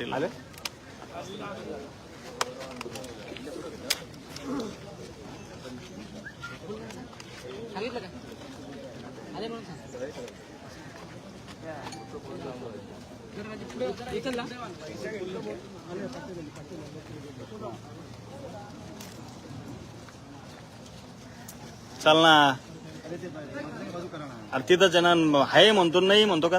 पाटील. आले? सांगितलं का? आले म्हणून सांग. इकडला? चल ना. अरे आहे ना आहे म्हणतो नाही म्हणतो का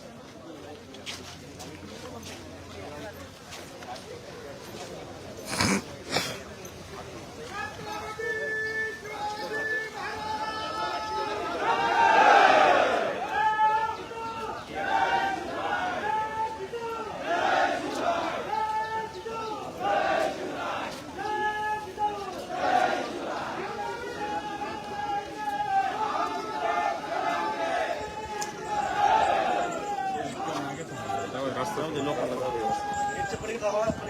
ए. आणली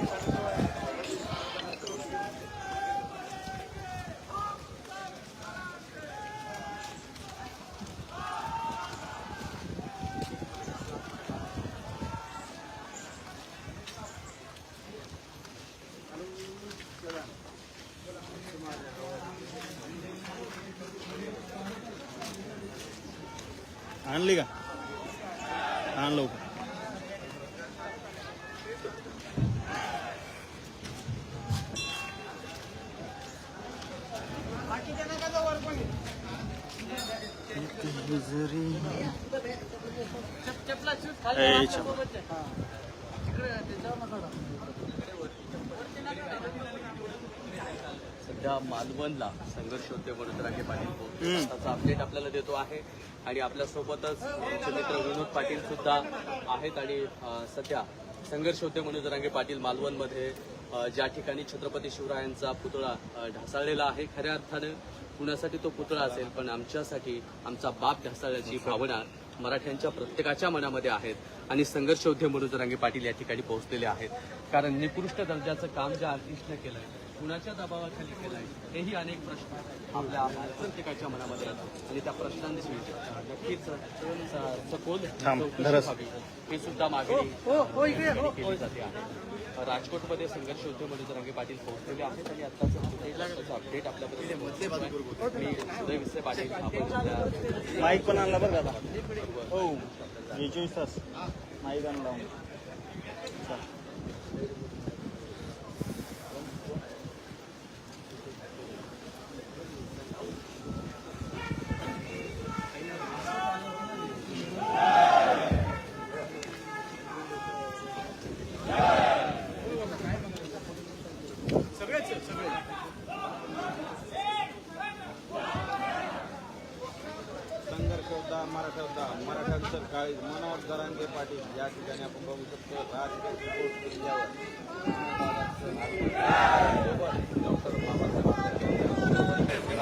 सध्या मालवणला संघर्ष होते म्हणून राखे पाटील. त्याचा अपडेट आपल्याला देतो आहे. आणि आपल्यासोबतच आमचे मित्र विनोद पाटील सुद्धा आहेत आणि सध्या संघर्ष होते म्हणून रांगे पाटील मालवणमध्ये. ज्या ठिकाणी छत्रपती शिवरायांचा पुतळा ढासाळलेला आहे खऱ्या अर्थानं कुणासाठी तो पुतळा असेल पण आमच्यासाठी आमचा बाप ढासाळल्याची भावना मराठ्यांच्या प्रत्येकाच्या मनामध्ये आहेत आणि संघर्ष योद्धे पाटील या ठिकाणी पोहोचलेले आहेत. कारण निकृष्ट दर्जाचं काम ज्या आर्टिस्टनं आहे कुणाच्या दबावाखाली केलाय हेही अनेक प्रश्न आपल्या प्रत्येकाच्या मनामध्ये आहेत आणि त्या प्रश्नांची नक्कीच सखोल चौकशी ही सुद्धा मागणी हो हो ठिकाणी केली जाते. आहे राजकोटमध्ये संघर्ष होते म्हणून रंगे पाटील पोहोचलेले आहेत आणि आत्ताचं अपडेट आहे. मी उदय विसे पाटील आपण माईक पण आणला बरं हो हे चोवीस तास. माईक आणला. होता मराठा मराठ्यांचं काळी मनोहर दरांगे पाटील. या ठिकाणी आपण बघू शकतो राजकीय डॉक्टर बाबासाहेब आंबेडकर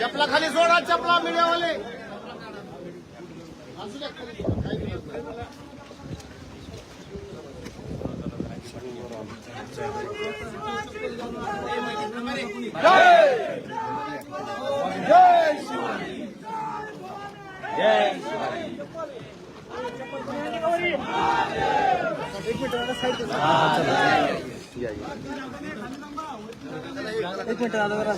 चपला खाली सोडा चपला मीडियावाले एक मिनिट आलं जरा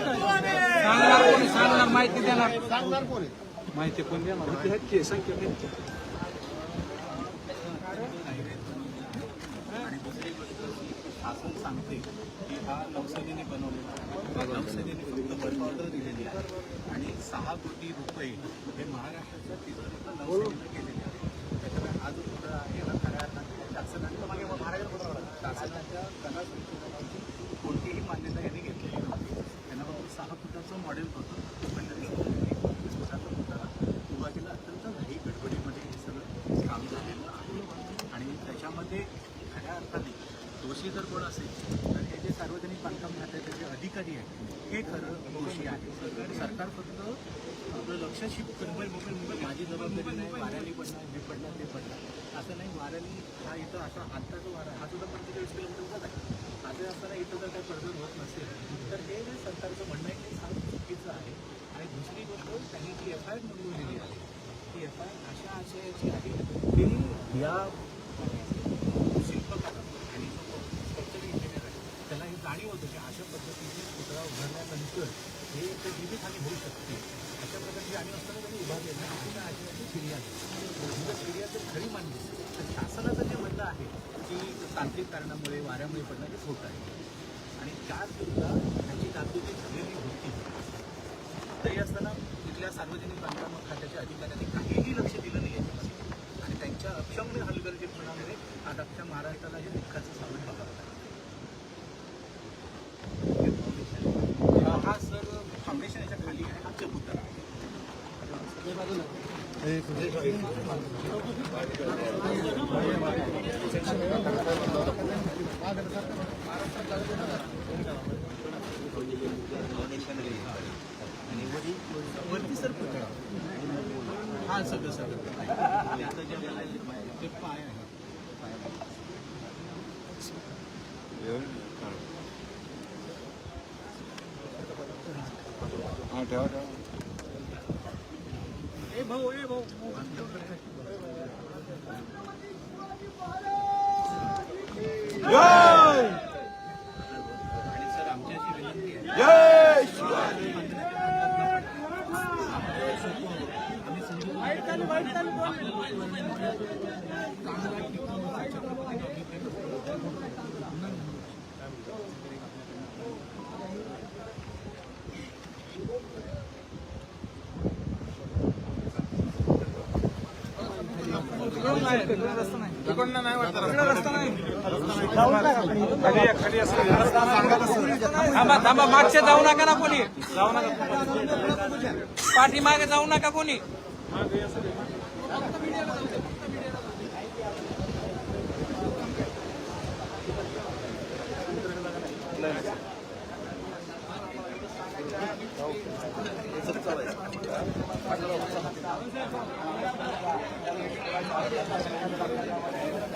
सांगणार कोणी सांगणार माहिती देणार सांगणार कोणी माहिती कोण देणार संख्या शासन सांगते की हा नौसेनेने बनवलेला आहे. नौसेनेने फक्त बर्फ ऑर्डर दिलेली आहे आणि सहा कोटी रुपये हे महाराष्ट्राच्या तिजोरीतून नौसेनेनं केलेले आहे त्याच्यामुळे हा जो पुतळा आहे हा खऱ्या अर्थाने शासनाच्या मागे शासनाच्या कला संशोधनाची कोणतीही मान्यता यांनी घेतलेली नव्हती त्यांना फक्त सहा फुटाचं मॉडेल होतं पण त्यांनी एक फुटाचा पुतळा उभा केला अत्यंत घाई गडबडीमध्ये हे सगळं काम झालेलं आहे आणि त्याच्यामध्ये खऱ्या अर्थाने दोषी जर कोण असेल तर हे जे सार्वजनिक बांधकाम खात्याचे जे अधिकारी आहेत हे खरं दोषी आहे सरकार फक्त आपलं लक्ष शिफ्ट मुंबई मुंबई मुंबई माझी जबाबदारी नाही वाऱ्याने पडणार हे पडणार ते पडणार. असं नाही वाऱ्याने हा इथं असा आत्ता जो वारा हा सुद्धा पंचेचाळीस किलोमीटरचाच आहे. असं असताना इथं जर काही पडझड होत नसेल तर हे जे सरकारचं म्हणणं आहे ते सांग चुकीचं आहे. आणि दुसरी गोष्ट त्यांनी जी एफ आय आर नोंदवलेली आहे ती एफ आय आर अशा आशयाची आहे की या शिल्पकार आणि स्ट्रक्चर इंजिनियर आहे त्याला हे जाणीव होतं की अशा पद्धतीने पुतळा उभारल्यानंतर हे एक जीवितहानी होऊ शकते. अशा प्रकारची जाणीव असताना त्यांनी उभारलेलं आहे आणि त्या फिर्याद आहे जर फिर्याद जर खरी मानली तर शासनाचं जे म्हणणं आहे की तांत्रिक कारणामुळे वाऱ्यामुळे पडणं हे खोटं आहे. आणि त्याच सुद्धा त्याची जागृती झालेली होती. तरी असताना तिथल्या सार्वजनिक बांधकाम खात्याच्या अधिकाऱ्यांनी काहीही लक्ष दिलं नाही याच्यामध्ये. आणि त्यांच्या अक्षम्य हलगर्जीपणामुळे आज अख्ख्या महाराष्ट्राला हे दुःखाचं सामन बघावं लागलं हा सर फाउंडेशन याच्या खाली आहे हा चबुतरा आहे वरती सर हा सगळं सगळं आहे, पाय ठेवा. ए भाऊ ए भाऊ. मागचे जाऊ नका ना कोणी. जाऊ नका. पाठीमागे जाऊ नका कोणी.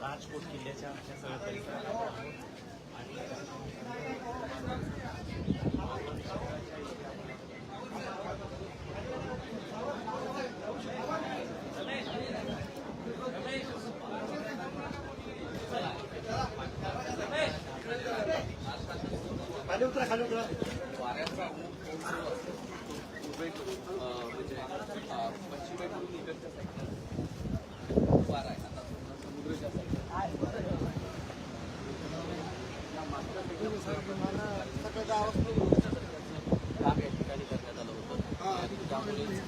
राजकोट किल्ल्याच्या अशा सगळ्या परिसरात आणि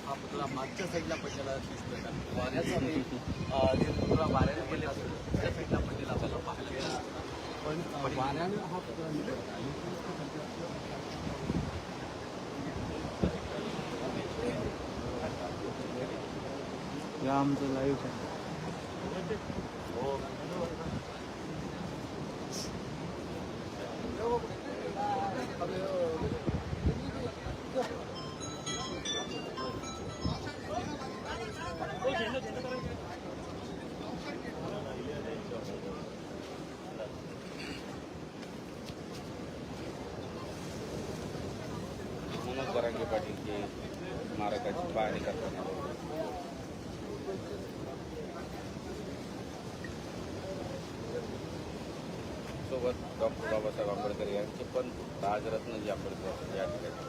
हा पुतळा मागच्या साईडला पडलेला दिसतोय कारण वाऱ्याचा वेग जे पुतळा वाऱ्याने पडलेला असतो त्या साईडला पडलेला आपल्याला पाहायला मिळाला पण वाऱ्याने हा पुतळा मिळतो या आमचं लाईव्ह स्मारकाची पाहणी करताना. सोबत डॉक्टर बाबासाहेब आंबेडकर यांचे पण राजरत्न जे आंबेडकर या ठिकाणी.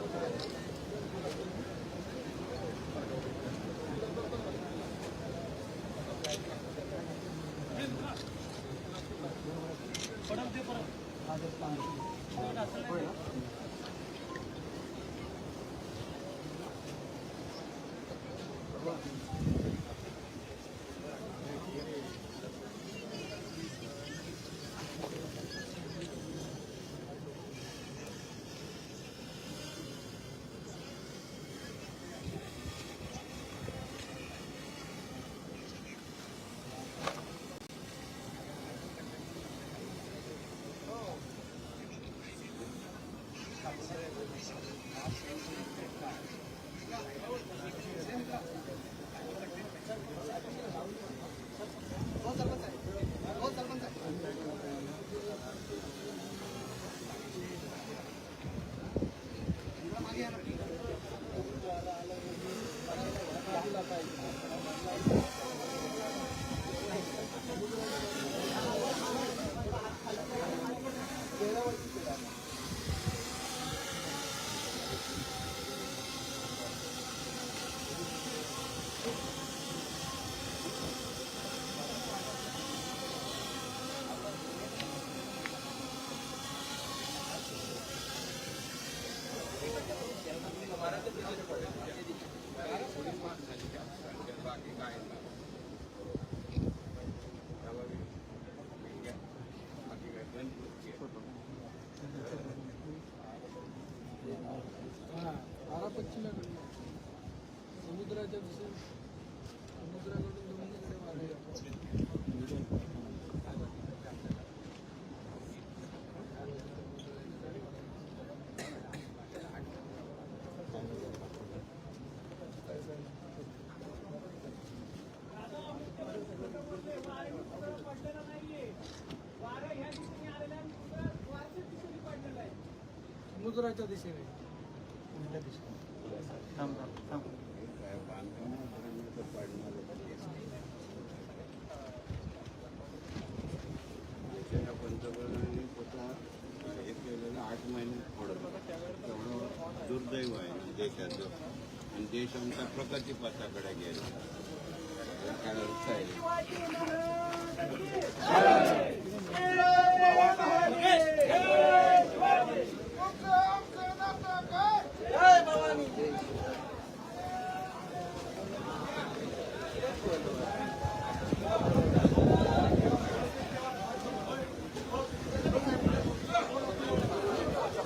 समुद्राच्या दिशेने थांब थांब थांब. देशाच्या पंतप्रधानांनी स्वतः हे केलेलं आठ महिने तेवढं दुर्दैव आहे ना देशाचं. आणि देश आमचा प्रगती पथाकडे गेला काय अर्थ आहे?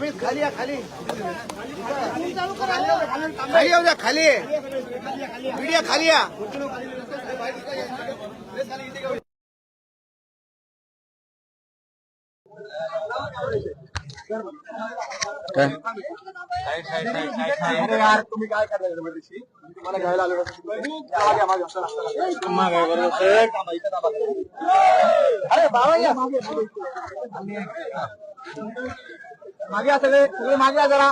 आम्ही खाली या खाली। खाली येऊ द्या खाली। मीडिया खाली या तुम्ही काय? करताय तुम्हाला घ्यायला आलो अरे बाबा या मागे मागे या सगळे सगळे मागे या जरा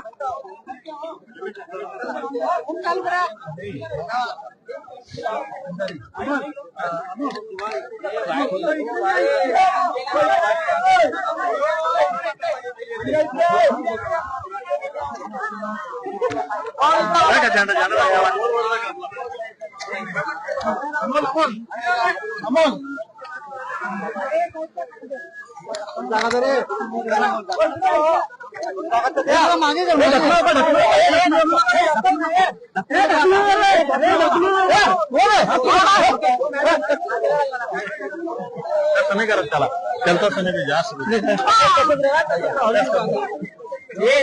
कमी करत त्याला. त्यांचा समिती जास्त रमेश हे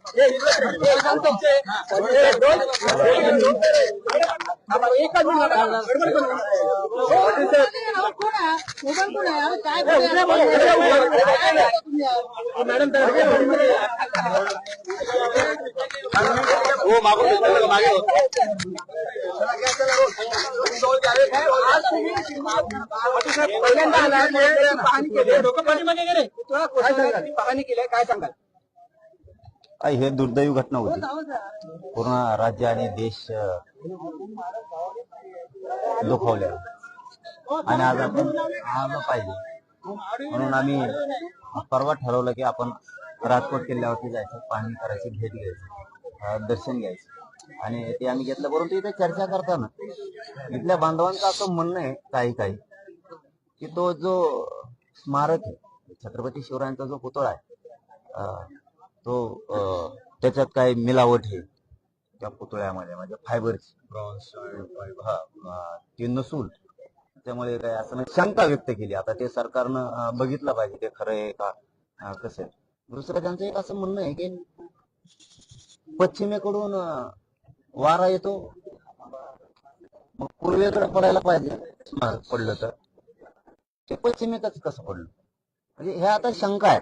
हो पाहणी केली डोकं पाणी मागे गेले पाहणी केली काय सांगाल दुर्दैवी घटना होती. पूर्ण राज्य आणि देश अं, दुखावले. आणि आज आपण आलं पाहिजे. म्हणून आम्ही परवा ठरवलं की आपण राजकोट किल्ल्यावरती जायचं पाहणी करायची भेट घ्यायची दर्शन घ्यायचं. आणि ते आम्ही घेतलं परंतु इथे चर्चा करताना इथल्या बांधवांचं असं म्हणणं आहे काही काही की तो जो स्मारक आहे छत्रपती शिवरायांचा जो पुतळा आहे तो त्याच्यात काही मिलावट आहे. त्या पुतळ्यामध्ये म्हणजे फायबरची हा ते नसून त्यामुळे काय असं शंका व्यक्त केली. आता ते सरकारनं बघितलं पाहिजे ते खरं आहे का कसं आहे. दुसरं त्यांचं एक असं म्हणणं आहे की पश्चिमेकडून वारा येतो. मग पूर्वेकडे पडायला पाहिजे. पडलं तर. ते पश्चिमेकच कसं पडलं? म्हणजे हे आता शंका आहेत.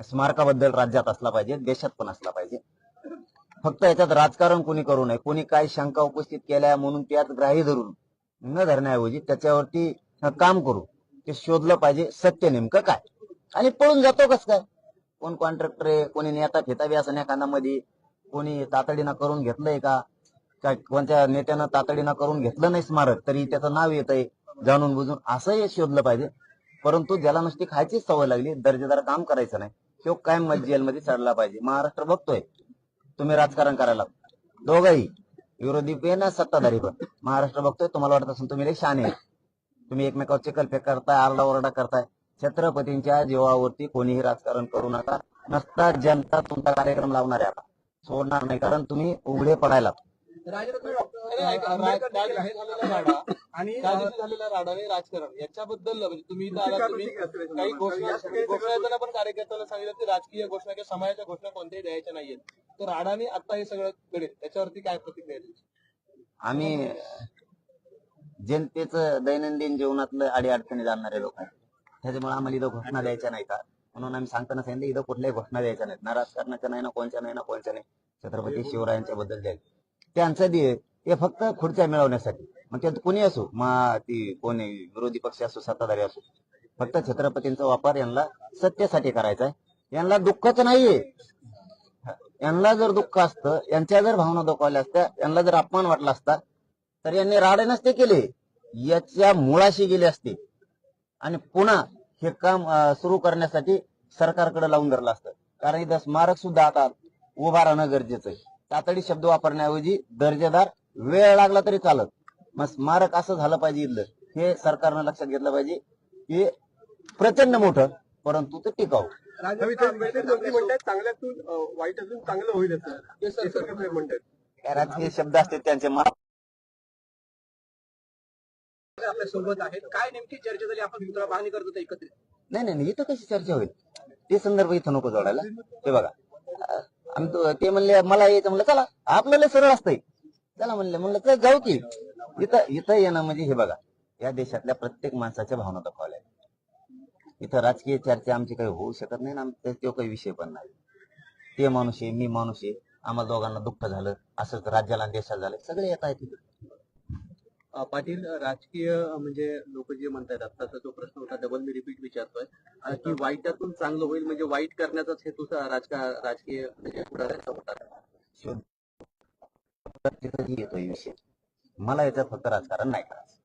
स्मारकाबद्दल राज्यात असला पाहिजे देशात पण असला पाहिजे. फक्त याच्यात राजकारण कोणी करू नये कोणी काय शंका उपस्थित केल्या म्हणून त्यात ग्राही धरून न धरण्याऐवजी त्याच्यावरती काम करू. ते शोधलं पाहिजे सत्य नेमकं काय? आणि पळून जातो कस काय? कोण कॉन्ट्रॅक्टर आहे कोणी नेता फेतावी असं एखादा मध्ये कोणी तातडीनं करून घेतलंय का? काय कोणत्या नेत्यानं तातडीनं करून घेतलं नाही स्मारक तरी त्याचं नाव येत आहे जाणून बुजून असंही शोधलं पाहिजे. परंतु ज्याला नुसती खायचीच सवय लागली दर्जेदार काम करायचं नाही. तो कायम जेलमध्ये चढला पाहिजे? महाराष्ट्र बघतोय. तुम्ही राजकारण करायला दोघही. विरोधी पण सत्ताधारी पण. महाराष्ट्र बघतोय तुम्हाला वाटत असेल तुम्ही शाने आहे. तुम्ही एकमेकावर कल्पे करताय आरडा ओरडा करताय. छत्रपतींच्या जीवावरती कोणीही राजकारण करू नका. नसता जनता तुमचा कार्यक्रम लावणार आहे आता. सोडणार नाही कारण तुम्ही उघडे पडायला राजरत्न डॉक्टर राडा आणि त्या दिवशी झालेला राडा. आणि राजकारण. याच्याबद्दल म्हणजे तुम्ही इथं आलात, तुम्ही काही घोषणा घोषणा पण कार्यकर्त्यांना सांगितलं की राजकीय घोषणा किंवा समाजाच्या घोषणा कोणत्याही द्यायच्या नाहीयेत. तर राडाने आता हे सगळं घडेल त्याच्यावरती काय प्रतिक्रिया? आम्ही जनतेचं दैनंदिन जीवनातलं अडीअडचणी जाणणारे लोक आहेत. त्याच्यामुळे आम्हाला इथं घोषणा द्यायच्या नाही का म्हणून आम्ही सांगताना सांगितलं इथं कुठल्याही घोषणा द्यायच्या नाहीत. ना राजकारणाच्या नाही ना कोणच्या नाही ना कोणच्या नाही. छत्रपती शिवरायांच्या बद्दल द्यायचं त्यांचं दे ते फक्त खुर्च्या मिळवण्यासाठी. मग त्यात कोणी असो मग ती कोणी विरोधी पक्ष असो सत्ताधारी असो फक्त छत्रपतींचा वापर यांना सत्तेसाठी करायचा आहे. यांना दुःखच नाहीये. यांना जर दुःख असतं यांच्या जर भावना दुखावल्या असत्या यांना जर अपमान वाटला असता तर यांनी राडे नसते केले. याच्या मुळाशी गेले असते. आणि पुन्हा हे काम सुरू करण्यासाठी सरकारकडे लावून धरलं असतं. कारण इथं स्मारक सुद्धा आता उभा राहणं गरजेचं आहे. तातडी शब्द वापरण्याऐवजी दर्जेदार वेळ लागला तरी चालत. मग स्मारक असं झालं पाहिजे इथलं. हे सरकारनं लक्षात घेतलं पाहिजे. हे प्रचंड मोठं परंतु ते टिकाऊ. चांगल्यातून वाईट अजून चांगलं होईल म्हणतात काय राजकीय शब्द असते त्यांचे मा- आपल्यासोबत आहेत. काय नेमकी चर्चा झाली? आपण मित्र मागणी करतो एकत्रित. नाही नाही नाही, इथं कशी चर्चा होईल? ते संदर्भ इथं नको जोडायला. ते बघा. आणि तो- ते म्हणले मला यायचं. म्हणलं चला आपल्याला सरळ असतंय. चला म्हणले म्हणलं चल जाऊ की. इथं इथं येणं म्हणजे हे बघा या देशातल्या प्रत्येक माणसाच्या भावना दाखवल्या इथं राजकीय चर्चा आमची काही होऊ शकत नाही ना आमचा तो काही विषय पण नाही. ते माणूस आहे मी माणूस आहे आम्हाला दोघांना दुःख झालं असंच राज्याला आणि देशाला झालं सगळे येत आहेत इथे. पाटील राजकीय म्हणजे लोक जे म्हणतात आत्ताचा जो प्रश्न होता डबल मी रिपीट विचारतोय. की वाईटातून चांगलं होईल म्हणजे वाईट करण्याचाच हेतू राजकीय म्हणजे पुढाऱ्यांचा होता. मला याच्यात फक्त राजकारण नाही करायचं.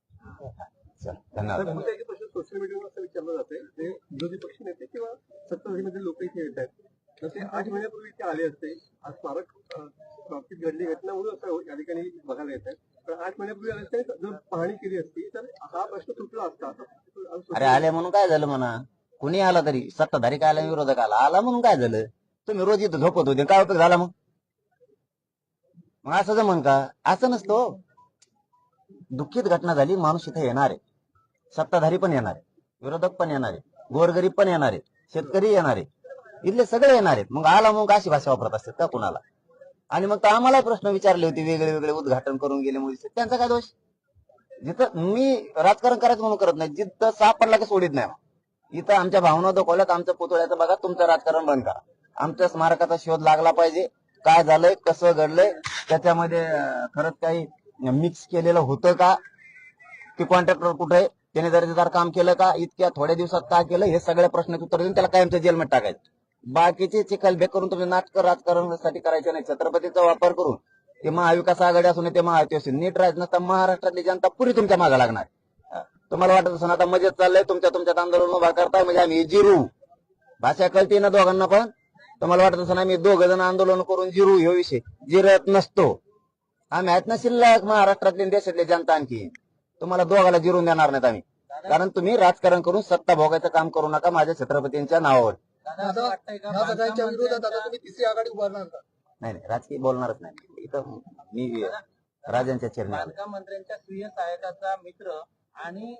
प्रश्न सोशल मीडियावर असं विचारलं जाते ते विरोधी पक्ष नेते किंवा सत्ताधारीमध्ये लोक इथे येत आहेत तर ते आठ महिन्यापूर्वी इथे आले असते. आज स्मारक बाबतीत घडली घटना म्हणून असं या ठिकाणी बघायला येत आहे आठ महिन्यापूर्वी जर पाहणी केली असती तर हा प्रश्न सुटला असता अरे आले म्हणून काय झालं म्हणा? कुणी आला तरी? सत्ताधारी काय आला विरोधक आला? आला म्हणून काय झालं? तुम्ही रोज इथं झोपत होते. काय उपयोग झाला मग? मग असं जमन का? असं नसतो हो. दुःखीत दुःखित घटना झाली माणूस इथे येणार आहे. सत्ताधारी पण येणार आहे. विरोधक पण येणार आहे. गोरगरीब पण येणार आहे. शेतकरी येणार आहे. इथले सगळे येणार आहेत. मग आला मग अशी भाषा वापरत असतात का कुणाला? आणि मग तर आम्हाला प्रश्न विचारले होते वेगळे वेगळे उद्घाटन करून गेले मुलीचे त्यांचा काय दोष? जिथं मी राजकारण करायचं म्हणून करत नाही जिथं सापडला की सोडित नाही. इथं आमच्या भावना दाखवल्यात आमच्या पुतळ्याचं बघा तुमचं राजकारण बंद करा. आमच्या स्मारकाचा शोध लागला पाहिजे. काय झालंय कसं घडलंय त्याच्यामध्ये खरंच काही मिक्स केलेलं होतं का? की कॉन्ट्रॅक्टर कुठे आहे? त्याने दर्जेदार काम केलं का? इतक्या थोड्या दिवसात काय केलं? हे सगळ्या प्रश्नाचं उत्तर देऊन त्याला कायमच्या जेलमध्ये टाकायचं. बाकीचे चिखलबेक करून तुम्ही नाटक राजकारणासाठी करायचे नाही. छत्रपतीचा वापर करून ते महाविकास आघाडी असून ते महायुती असून नीट राहत नसता महाराष्ट्रातली जनता पुरी तुमच्या मागे लागणार. तुम्हाला वाटत असून आता मजेत चाललंय तुमच्या तुमच्यात आंदोलन उभा करताय म्हणजे आम्ही जिरू. भाषा कळते ना दोघांना पण? तुम्हाला वाटत असून आम्ही दोघ जण आंदोलन करून जिरू हे विषय जिरत नसतो. आम्ही आहेत ना शिल्लक महाराष्ट्रातली देशातले जनता आणखी. तुम्हाला दोघाला जिरून देणार नाहीत आम्ही. कारण तुम्ही राजकारण करून सत्ता भोगायचं काम करू नका माझ्या छत्रपतींच्या नावावर. सगळ्यांच्या विरोधात आता तुम्ही तिसरी आघाडी उभारणार का? नाही नाही राजकीय बोलणारच नाही. इथं मी राजांच्या चरणी आलो बांधकाम मंत्र्यांच्या स्वीय सहायकाचा मित्र आणि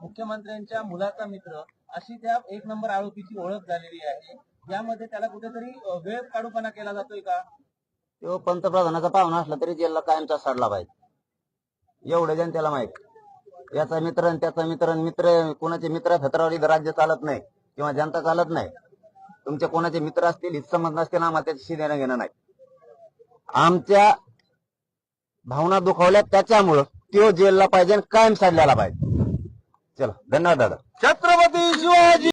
मुख्यमंत्र्यांच्या मुलाचा मित्र अशी त्या एक नंबर आरोपीची ओळख झालेली आहे. यामध्ये त्याला कुठेतरी वेळ काढूपणा केला जातोय का? तो पंतप्रधानाचा पाहुणा असला तरी जेलला कायमचा सडला पाहिजे. एवढं जनतेला माहीत. याचा मित्र आणि त्याचा मित्र आणि मित्र कोणाचे मित्र फत्रावर राज्य चालत नाही किंवा जनता चालत नाही. तुमचे कोणाचे मित्र असतील हितसंबंध नसतील आम्हाला त्याच्याशी देणं घेणं नाही. आमच्या भावना दुखावल्या त्याच्यामुळं तो जेलला पाहिजे आणि कायम साधल्याला पाहिजे. चला धन्यवाद दादा. छत्रपती शिवाजी!